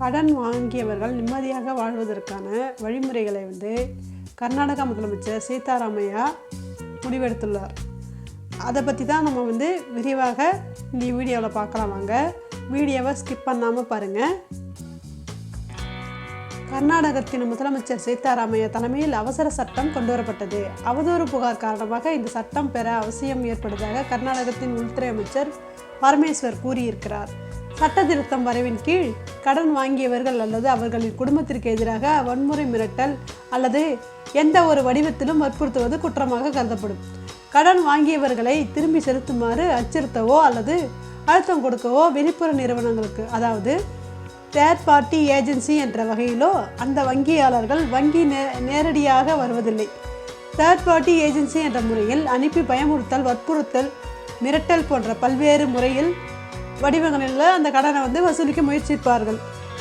கடன் வாங்கியவர்கள் நிம்மதியாக வாழ்வதற்கான வழிமுறைகளை வந்து கர்நாடகா முதலமைச்சர் சீதாராமையா முடிவெடுத்துள்ளார். அதை பற்றி தான் நம்ம வந்து விரிவாக இந்த வீடியோவில் பார்க்கலாம் வாங்க. வீடியோவை ஸ்கிப் பண்ணாமல் பாருங்கள் கர்நாடகத்தின் முதலமைச்சர் சீதாராமையா தலைமையில் அவசர சட்டம் கொண்டு வரப்பட்டது. அவதூறு புகார் காரணமாக இந்த சட்டம் பெற அவசியம் ஏற்படுவதாக கர்நாடகத்தின் உள்துறை அமைச்சர் பரமேஸ்வர் கூறியிருக்கிறார். சட்ட திருத்தம் வரைவின் கீழ் கடன் வாங்கியவர்கள் அல்லது அவர்களின் குடும்பத்திற்கு எதிராக வன்முறை மிரட்டல் அல்லது எந்த ஒரு வடிவத்திலும் வற்புறுத்துவது குற்றமாக கருதப்படும். கடன் வாங்கியவர்களை திரும்பி செலுத்துமாறு அச்சுறுத்தவோ அல்லது அழுத்தம் கொடுக்கவோ வெளிப்புற நிறுவனங்களுக்கு அதாவது தேர்ட் பார்ட்டி ஏஜென்சி என்ற வகையிலோ அந்த வங்கியாளர்கள் வங்கி நே நேரடியாக வருவதில்லை. தேர்ட் பார்ட்டி ஏஜென்சி என்ற முறையில் அனுப்பி பயமுறுத்தல் வற்புறுத்தல் மிரட்டல் போன்ற பல்வேறு முறையில் வடிவங்களில் அந்த கடனை வந்து வசூலிக்க முயற்சிப்பார்கள்.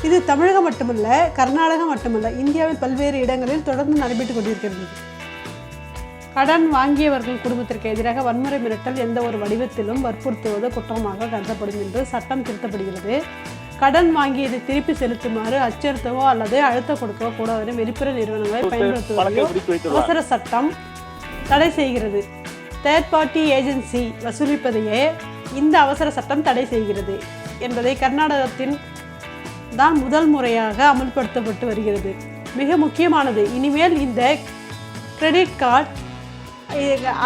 இது தமிழகம் மட்டுமல்ல கர்நாடகம் மட்டுமல்ல இந்தியாவின் பல்வேறு இடங்களில் தொடர்ந்து நடைபெற்றுக் கொண்டிருக்கிறது. கடன் வாங்கியவர்கள் குடும்பத்திற்கு எதிராக வன்முறை மிரட்டல் எந்த ஒரு வடிவத்திலும் வற்புறுத்துவது குற்றமாக கருதப்படும் என்று சட்டம் திருத்தப்படுகிறது. கடன் வாங்கியதை திருப்பி செலுத்துமாறு அச்சுறுத்தவோ அல்லது அழுத்தம் கொடுக்கவோ கூடாது வெளிப்புற நிறுவனங்களை பயன்படுத்துவதையோ அவசர சட்டம் தடை செய்கிறது. தேர்ட் பார்ட்டி ஏஜென்சி வசூலிப்பதையே இந்த அவசர சட்டம் தடை செய்கிறது என்பதை கர்நாடகத்தின் தான் முதல் முறையாக அமல்படுத்தப்பட்டு வருகிறது. மிக முக்கியமானது இனிமேல் இந்த கிரெடிட் கார்டு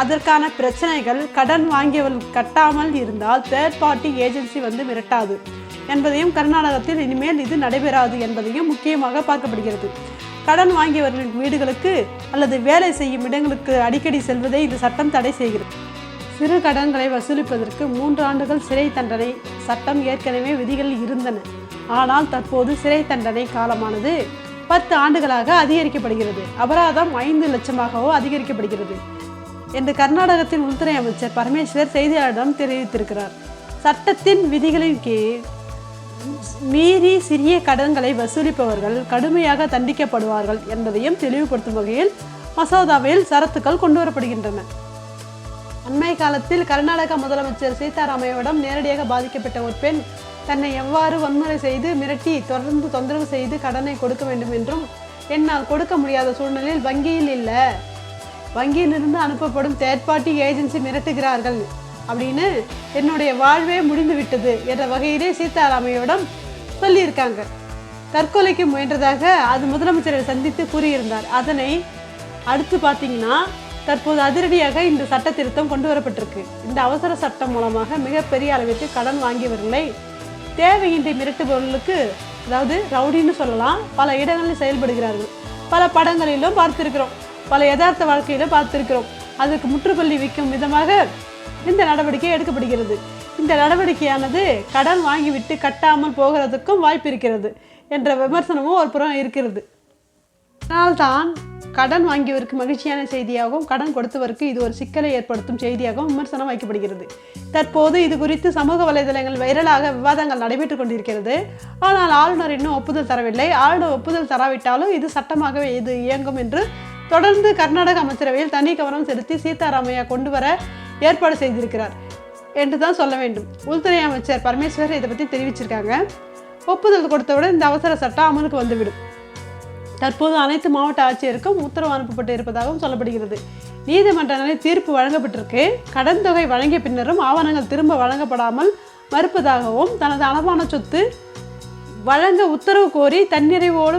அதற்கான பிரச்சனைகள் கடன் வாங்கியவர்கள் கட்டாமல் இருந்தால் தேர்ட் பார்ட்டி ஏஜென்சி வந்து மிரட்டாது என்பதையும் கர்நாடகத்தில் இனிமேல் இது நடைபெறாது என்பதையும் முக்கியமாக பார்க்கப்படுகிறது. கடன் வாங்கியவர்களின் வீடுகளுக்கு அல்லது வேலை செய்யும் இடங்களுக்கு அடிக்கடி செல்வதை இந்த சட்டம் தடை செய்கிறது. சிறு கடன்களை வசூலிப்பதற்கு மூன்று ஆண்டுகள் சிறை தண்டனை சட்டம் ஏற்கனவே விதிகளில் இருந்தன. ஆனால் தற்போது சிறை தண்டனை காலமானது பத்து ஆண்டுகளாக அதிகரிக்கப்படுகிறது. அபராதம் ஐந்து லட்சமாகவோ அதிகரிக்கப்படுகிறது. என்று கர்நாடகத்தின் உள்துறை அமைச்சர் பரமேஸ்வர் செய்தியாளரிடம் தெரிவித்திருக்கிறார். சட்டத்தின் விதிகளின் கீழ் மீறி சிறிய கடன்களை வசூலிப்பவர்கள் கடுமையாக தண்டிக்கப்படுவார்கள் என்பதையும் தெளிவுபடுத்தும் வகையில் மசோதாவில் சரத்துக்கள் கொண்டுவரப்படுகின்றன அண்மை காலத்தில் கர்நாடக முதலமைச்சர் சீதாராமையாவிடம் நேரடியாக பாதிக்கப்பட்ட ஒரு பெண் தன்னை எவ்வாறு வன்முறை செய்து மிரட்டி தொடர்ந்து தொந்தரவு செய்து கடனை கொடுக்க வேண்டும் என்றும் என்னால் கொடுக்க முடியாத சூழ்நிலையில் வங்கியில் இல்லை. வங்கியிலிருந்து அனுப்பப்படும் தேர்ட் பார்ட்டி ஏஜென்சி மிரட்டுகிறார்கள் அப்படின்னு என்னுடைய வாழ்வே முடிந்து விட்டது என்ற வகையிலே சீதாராமையிடம் சொல்லியிருக்காங்க. தற்கொலைக்கு முயன்றதாக அது முதலமைச்சரை சந்தித்து கூறியிருந்தார். அதனை அடுத்து பார்த்தீங்கன்னா தற்போது அதிரடியாக இந்த சட்ட திருத்தம் கொண்டு வரப்பட்டிருக்கு. இந்த அவசர சட்டம் மூலமாக மிகப்பெரிய அளவிற்கு கடன் வாங்கியவர்களை தேவையின்றி மிரட்டுபவர்களுக்கு அதாவது ரவுடின்னு சொல்லலாம் பல இடங்களில் செயல்படுகிறார்கள். பல படங்களிலும் பார்த்திருக்கிறோம். பல யதார்த்த வாழ்க்கையிலும் பார்த்திருக்கிறோம். அதுக்கு முற்றுப்புள்ளி வைக்கும் விதமாக இந்த நடவடிக்கை எடுக்கப்படுகிறது. இந்த நடவடிக்கையானது கடன் வாங்கிவிட்டு கட்டாமல் போகிறதுக்கும் வாய்ப்பு இருக்கிறது என்ற விமர்சனமும் ஒரு புறம் இருக்கிறது. அதனால்தான் கடன் வாங்கியவருக்கு மகிழ்ச்சியான செய்தியாகவும் கடன் கொடுத்தவருக்கு இது ஒரு சிக்கலை ஏற்படுத்தும் செய்தியாகவும் விமர்சனம் வைக்கப்படுகிறது. தற்போது இது குறித்து சமூக வலைதளங்கள் வைரலாக விவாதங்கள் நடைபெற்றுக் கொண்டிருக்கிறது. ஆனால் ஆளுநர் இன்னும் ஒப்புதல் தரவில்லை. ஆளுநர் ஒப்புதல் தராவிட்டாலும் இது சட்டமாகவே இது இயங்கும் என்று தொடர்ந்து கர்நாடக அமைச்சரவையில் தனி கவனம் செலுத்தி சீதாராமையா கொண்டு வர ஏற்பாடு செய்திருக்கிறார் என்று தான் சொல்ல வேண்டும். உள்துறை அமைச்சர் பரமேஸ்வர் இதை பற்றி தெரிவிச்சிருக்காங்க. ஒப்புதல் கொடுத்தவுடன் இந்த அவசர சட்டம் அமலுக்கு வந்துவிடும். தற்போது அனைத்து மாவட்ட ஆட்சியருக்கும் உத்தரவு அனுப்பப்பட்டு இருப்பதாகவும் சொல்லப்படுகிறது. நீதிமன்றங்களில் தீர்ப்பு வழங்கப்பட்டிருக்கு. கடன் தொகை வழங்கிய பின்னரும் ஆவணங்கள் திரும்ப வழங்கப்படாமல் மறுப்பதாகவும் தனது அளவான சொத்து வழங்க உத்தரவு கோரி தன்னிறைவோடு